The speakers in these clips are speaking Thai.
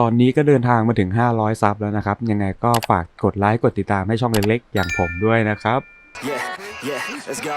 ตอนนี้ก็เดินทางมาถึง 500 ซับแล้วนะครับ ยังไงก็ฝากกดไลค์กดติดตามให้ช่องเล็กๆ อย่างผมด้วยนะครับ Yeah, yeah, let's go.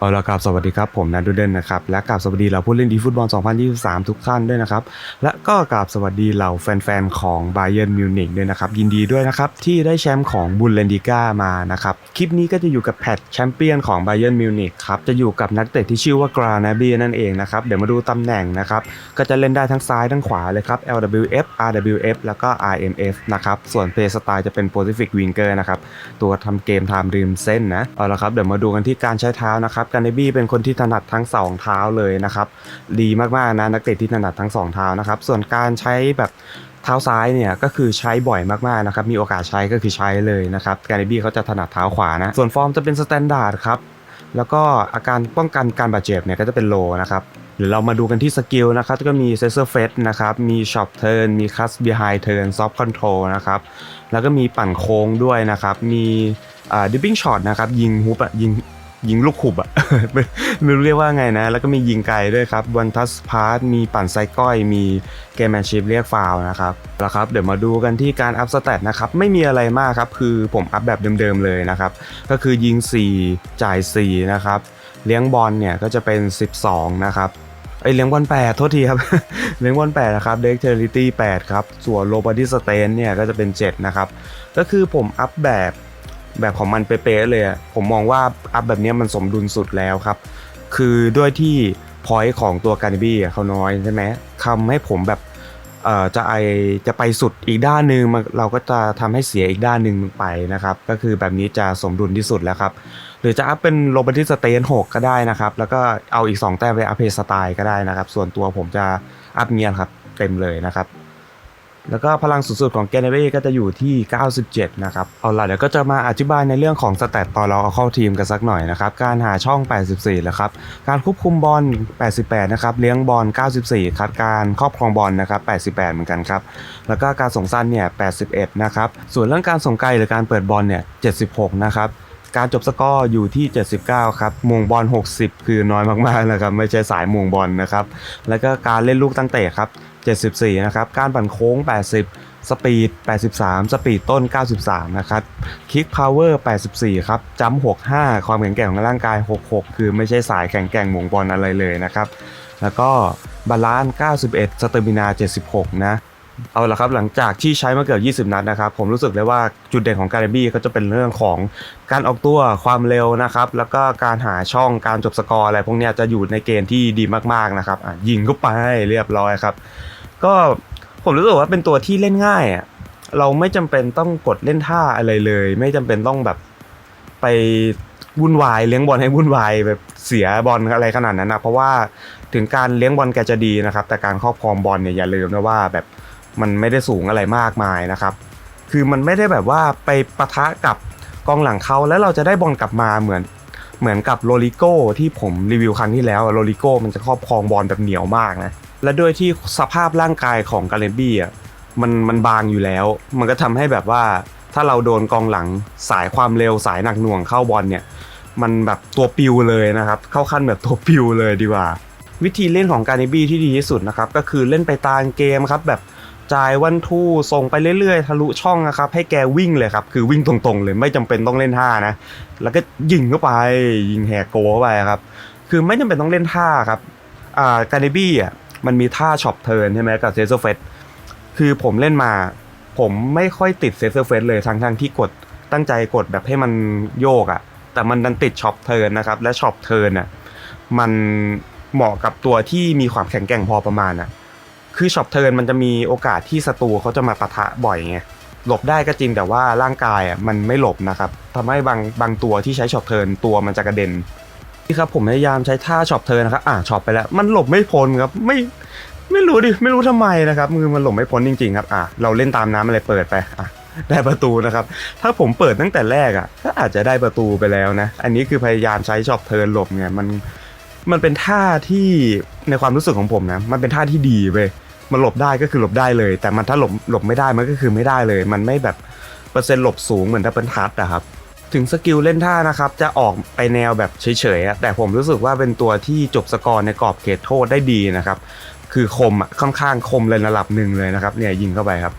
เอาละครับสวัสดีครับผมนันดูเดนนะครับและกราบสวัสดีเหล่าผู้เล่นดีฟุตบอล 2023 ทุกท่านด้วยนะครับและก็กราบสวัสดีเหล่าแฟนๆของไบเ e r n m มิวนิกด้วยนะครับยินดีด้วยนะครับที่ได้แชมป์ของบุลเลนดิก้ามานะครับคลิปนี้ก็จะอยู่กับแพทแชมเปี้ยนของไบเ e r n m มิวนิกครับจะอยู่กับนักเตะที่ชื่อว่ากรานาบีนั่นเองนะครับเดี๋ยวมาดูตำแหน่งนะครับก็จะเล่นได้ทั้งซ้ายทั้งขวาเลยครับ LWF RWF แล้วก็ RMF นะครับส่วนเพย์สไตล์จะเป็น Pacific Winger นะครับตัวทำเกมไทม์ริมเส้นนะเอาละครับเดี๋ยวมาดูกันที่การใช้เท้านะครับการเนบี้เป็นคนที่ถนัดทั้งสองเท้าเลยนะครับ ดีมากๆนะนักเตะที่ถนัดทั้งสองเท้านะครับ ส่วนการใช้แบบเท้าซ้ายเนี่ยก็คือใช้บ่อยมากๆนะครับ มีโอกาสใช้ก็คือใช้เลยนะครับการเนบี้เขาจะถนัดเท้าขวานะ ส่วนฟอร์มจะเป็นสแตนดาร์ดครับ แล้วก็อาการป้องกันการบาดเจ็บเนี่ยก็จะเป็นโลนะครับเดี๋ยวเรามาดูกันที่สกิลนะครับ ก็มีเซ n อร์เฟสนะครับ มีช็อปเทิร์น มีคัสบีไฮเทิร์นซอฟต์คอนโทรลนะครับ แล้วก็มีปั่นโค้งด้วยนะครับ มีดิปปิ้งช็อตนะครับ ยิงฮุบอะยิง ยิงลูกขุบอะ ไม่รู้เรียกว่าไงนะ แล้วก็มียิงไกลด้วยครับวันทัสพาร์ตมีปั่นไซก้อย มีเกมแมนชิพเรียกฟาวนะครับแล้วครับ เดี๋ยวมาดูกันที่การอัพสเตตนะครับ ไม่มีอะไรมากครับ คือผมอัพแบบเดิมๆเลยนะครับ ก็คือยิง 4 จ่าย 4 นะครับ เลี้ยงบอลเนี่ยก็จะเป็น 12 นะครับไอเลี้ยงบอลแปดโทษทีครับ เลี้ยงบอลแปดนะครับเด็กเทอริตี้แปดครับ ส่วนโลบอดี้สเตนเนี่ยก็จะเป็น 7 นะครับ ก็คือผมอัพแบบ แบบของมันเป๊ะๆเลยอะผมมองว่าอัพแบบนี้มันสมดุลสุดแล้วครับ คือด้วยที่พอยต์ของตัวการิบี้เขาน้อยใช่ไหมทำให้ผมแบบเอ่อจะไอจะไปสุดอีกด้านหนึ่งมันเราก็จะทำให้เสียอีกด้านหนึ่งไปนะครับ ก็คือแบบนี้จะสมดุลที่สุดแล้วครับ หรือจะอัพเป็นโรบอติสเตน6ก็ได้นะครับ แล้วก็เอาอีก 2 แต้มไปอัพเพสไตล์ก็ได้นะครับ ส่วนตัวผมจะอัพเงียนครับ เต็มเลยนะครับ แล้วก็พลังสูงสุดของแกนเนเก็จะอยู่ที่ 97 นะครับ เอาล่ะเดี๋ยวก็จะมาอธิบายในเรื่องของสแตตตอนเราเอาเข้าทีมกันสักหน่อยนะครับ การหาช่อง 84แล้วครับ การควบคุมบอล 88 นะครับ เลี้ยงบอล 94คัดการครอบครองบอลนะครับ 88 เหมือนกันครับ แล้วก็การส่งสั้นเนี่ย 81 นะครับ ส่วนเรื่องการส่งไกลหรือการเปิดบอลเนี่ย 76 นะครับการจบสกอร์อยู่ที่ 79 ครับมงบอล 60 คือน้อยมากๆนะครับ ไม่ใช่สายมงบอลนะครับ แล้วก็การเล่นลูกตั้งเตะครับ 74 นะครับ การปั่นโค้ง 80 สปีด 83 สปีดต้น 93 นะครับ คิกพาวเวอร์ 84 ครับจัม65 ความแข็งแกร่งของร่างกาย 66 คือไม่ใช่สายแข็งแกร่งหมงบอลอะไรเลยนะครับ แล้วก็บาลานซ์91 สเตอร์มินา 76 นะ เอาละครับหลังจากที่ใช้มาเกือบ20 นัดนะครับผมรู้สึกเลยว่าจุดเด่นของการบี้ก็จะเป็นเรื่องของการออกตัวความเร็วนะครับแล้วก็การหาช่องการจบสกอร์อะไรพวกนี้จะอยู่ในเกณฑ์ที่ดีมากๆนะครับยิงก็ไปเรียบร้อยครับ ก็ผมรู้สึกว่าเป็นตัวที่เล่นง่ายอะเราไม่จำเป็นต้องกดเล่นท่าอะไรเลย ไม่จำเป็นต้องแบบไปวุ่นวายเลี้ยงบอลให้วุ่นวายแบบเสียบอลอะไรขนาดนั้นนะเพราะว่าถึงการเลี้ยงบอลแกจะดีนะครับ แต่การครอบครองบอลเนี่ยอย่าลืมนะว่าแบบ มันไม่ได้สูงอะไรมากมายนะครับ คือมันไม่ได้แบบว่าไปปะทะกับกองหลังเขาแล้วเราจะได้บอลกลับมาเหมือนเหมือนกับโรลิโก้ที่ผมรีวิวครั้งที่แล้วโรลิโก้มันจะครอบครองบอลแบบเหนียวมากนะและด้วยที่สภาพร่างกายของกาเลนบี้อะมันมันบางอยู่แล้ว มันก็ทำให้แบบว่าถ้าเราโดนกองหลังสายความเร็วสายหนักหน่วงเข้าบอลเนี่ยมันแบบตัวปิวเลยนะครับ เข้าขั้นแบบตัวปิวเลยดีกว่า วิธีเล่นของการิบี้ที่ดีที่สุดนะครับ ก็คือเล่นไปตามเกมครับแบบ จ่ายวันทูส่งไปเรื่อยๆ ทะลุช่องนะครับ ให้แกวิ่งเลยครับ คือวิ่งตรงๆ เลยไม่จำเป็นต้องเล่นท่านะ แล้วก็ยิงเข้าไป ยิงแหกโกเข้าไปครับ คือไม่จำเป็นต้องเล่นท่าครับ อ่าการิบี้อะมันมีท่าช็อปเทิร์นใช่ไหมกับเซเซอร์เฟสคือผมเล่นมา ผมไม่ค่อยติดเซเซอร์เฟสเลยทั้งๆที่กดตั้งใจกดแบบให้มันโยกอะ แต่มันดันติดช็อปเทิร์นนะครับ และช็อปเทิร์นอะมันเหมาะกับตัวที่มีความแข็งแกร่งพอประมาณอะ คือช็อปเทิร์นมันจะมีโอกาสที่ศัตรูเขาจะมาปะทะบ่อยไงหลบได้ก็จริงแต่ว่าร่างกายอะมันไม่หลบนะครับทำให้บางบางตัวที่ใช้ช็อปเทิร์นตัวมันจะกระเด็นนี่ครับผมพยายามใช้ท่าช็อปเทิร์นนะครับอ่าช็อปไปแล้ว มันหลบไม่พ้นครับไม่ไม่รู้ดิไม่รู้ทำไมนะครับมือมันหลบไม่พ้นจริง ๆ ครับอะเราเล่นตามน้ำอะไรเปิดไปอะได้ประตูนะครับ ถ้าผมเปิดตั้งแต่แรกอะก็อาจจะได้ประตูไปแล้วนะ อันนี้คือพยายามใช้ช็อปเทิร์นหลบเนี่ยมันมันเป็นท่าที่ในความรู้สึกของผมนะ มันเป็นท่าที่ดีเว้ย มันหลบได้ก็คือหลบได้เลย แต่มันถ้าหลบหลบไม่ได้มันก็คือไม่ได้เลย มันไม่แบบเปอร์เซ็นต์หลบสูงเหมือนดับเบิลทัชอะครับถึงสกิลเล่นท่านะครับจะออกไปแนวแบบเฉยๆแต่ผมรู้สึกว่าเป็นตัวที่จบสกอร์ในกรอบเขตโทษได้ดีนะครับคือคมอะค่อนข้างคมเลยระดับหนึ่งเลยนะครับเนี่ยยิงเข้าไปครับ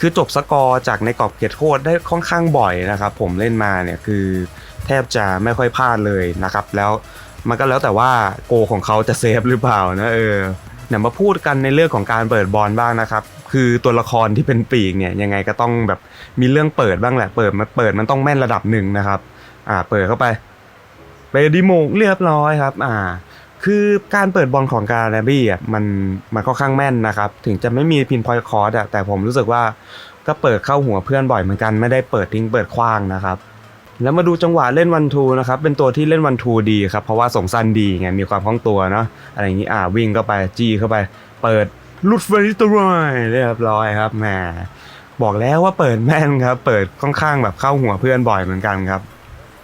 คือจบสกอร์จากในกรอบเขตโทษได้ค่อนข้างบ่อยนะครับ ผมเล่นมาเนี่ยคือแทบจะไม่ค่อยพลาดเลยนะครับ แล้วมันก็แล้วแต่ว่าโกของเขาจะเซฟหรือเปล่านะเออ เดี๋ยวมาพูดกันในเรื่องของการเปิดบอลบ้างนะครับ คือตัวละครที่เป็นปีกเนี่ยยังไงก็ต้องแบบมีเรื่องเปิดบ้างแหละเปิดมาเปิดมันต้องแม่นระดับหนึ่งนะครับอ่าเปิดเข้าไปไปดิโมกเรียบร้อยครับอ่าคือการเปิดบอลของการแรบี้อะมันมันค่อนข้างแม่นนะครับ ถึงจะไม่มีพินพอยคอร์ดอะแต่ผมรู้สึกว่าก็เปิดเข้าหัวเพื่อนบ่อยเหมือนกันไม่ได้เปิดทิ้งเปิดขว้างนะครับ แล้วมาดูจังหวะเล่นวันทูนะครับเป็นตัวที่เล่นวันทูดีครับเพราะว่าส่งสั้นดีไงมีความคล่องตัวเนาะอะไรอย่างนี้อ่าวิ่งเข้าไปจี้เข้าไป เปิดลุดเฟริตรอยเรียบร้อยครับแหมบอกแล้วว่าเปิดแม่นครับ เปิดค่อนข้างแบบเข้าหัวเพื่อนบ่อยเหมือนกันครับ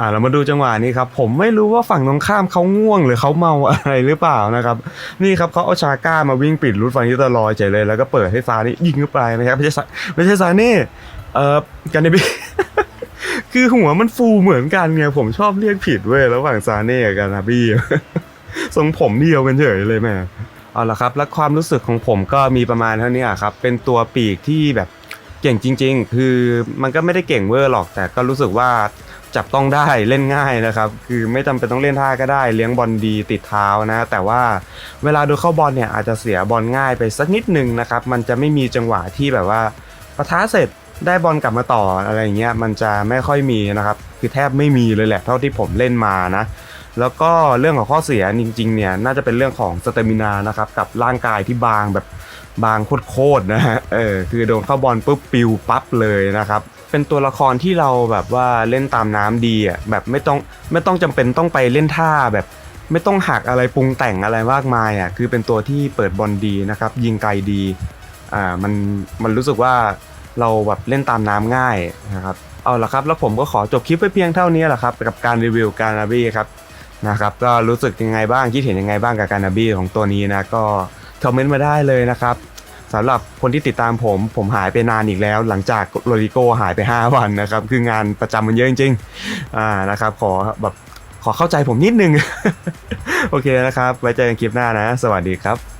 อ่าเรามาดูจังหวะนี้ครับ ผมไม่รู้ว่าฝั่งตรงข้ามเขาง่วงหรือเขาเมาอะไรหรือเปล่านะครับ นี่ครับเขาเอาชาก้ามาวิ่งปิดรูทฟันที่ตลอยเฉยเลย แล้วก็เปิดให้ซานี่ยิงเข้าไปนะครับไม่ใช่ซาไม่ใช่ซาเน่เอ่อกันเนบิ คือหัวมันฟูเหมือนกันไงผมชอบเรียกผิดเว้ยระหว่างซาเน่กับนาบี้ทรงผมเดียวกันเฉยเลยแม่เอาละครับ แล้วความรู้สึกของผมก็มีประมาณเท่านี้อะครับ เป็นตัวปีกที่แบบเก่งจริง ๆ คือมันก็ไม่ได้เก่งเวอร์หรอก แต่ก็รู้สึกว่าจับต้องได้เล่นง่ายนะครับ คือไม่จำเป็นต้องเล่นท่าก็ได้ เลี้ยงบอลดีติดเท้านะ แต่ว่าเวลาโดนเข้าบอลเนี่ยอาจจะเสียบอลง่ายไปสักนิดนึงนะครับ มันจะไม่มีจังหวะที่แบบว่าปะทะเสร็จ ได้บอลกลับมาต่ออะไรอย่างเงี้ยมันจะไม่ค่อยมีนะครับ คือแทบไม่มีเลยแหละเท่าที่ผมเล่นมานะ แล้วก็เรื่องของข้อเสียจริงๆเนี่ยน่าจะเป็นเรื่องของสเตมินานะครับกับร่างกายที่บางแบบบางโคตรนะฮะเออคือโดนเข้าบอลปุ๊บปิวปั๊บเลยนะครับเป็นตัวละครที่เราแบบว่าเล่นตามน้ำดีอะแบบไม่ต้องไม่ต้องจำเป็นต้องไปเล่นท่าแบบไม่ต้องหักอะไรปรุงแต่งอะไรมากมายอะคือเป็นตัวที่เปิดบอลดีนะครับยิงไกลดีอ่ามันมันรู้สึกว่า เราแบบเล่นตามน้ำง่ายนะครับเอาละครับแล้วผมก็ขอจบคลิปไปเพียงเท่านี้แหละครับกับการรีวิวการนาบี้ครับนะครับก็รู้สึกยังไงบ้างคิดเห็นยังไงบ้างกับการนาบี้ของตัวนี้นะก็คอมเมนต์มาได้เลยนะครับสำหรับคนที่ติดตามผมผมหายไปนานอีกแล้ว หลังจากโรดิโกหายไป 5 วันนะครับคืองานประจำมันเยอะจริงๆอ่านะครับขอแบบขอเข้าใจผมนิดนึง โอเคนะครับ ไว้เจอกันคลิปหน้านะ สวัสดีครับ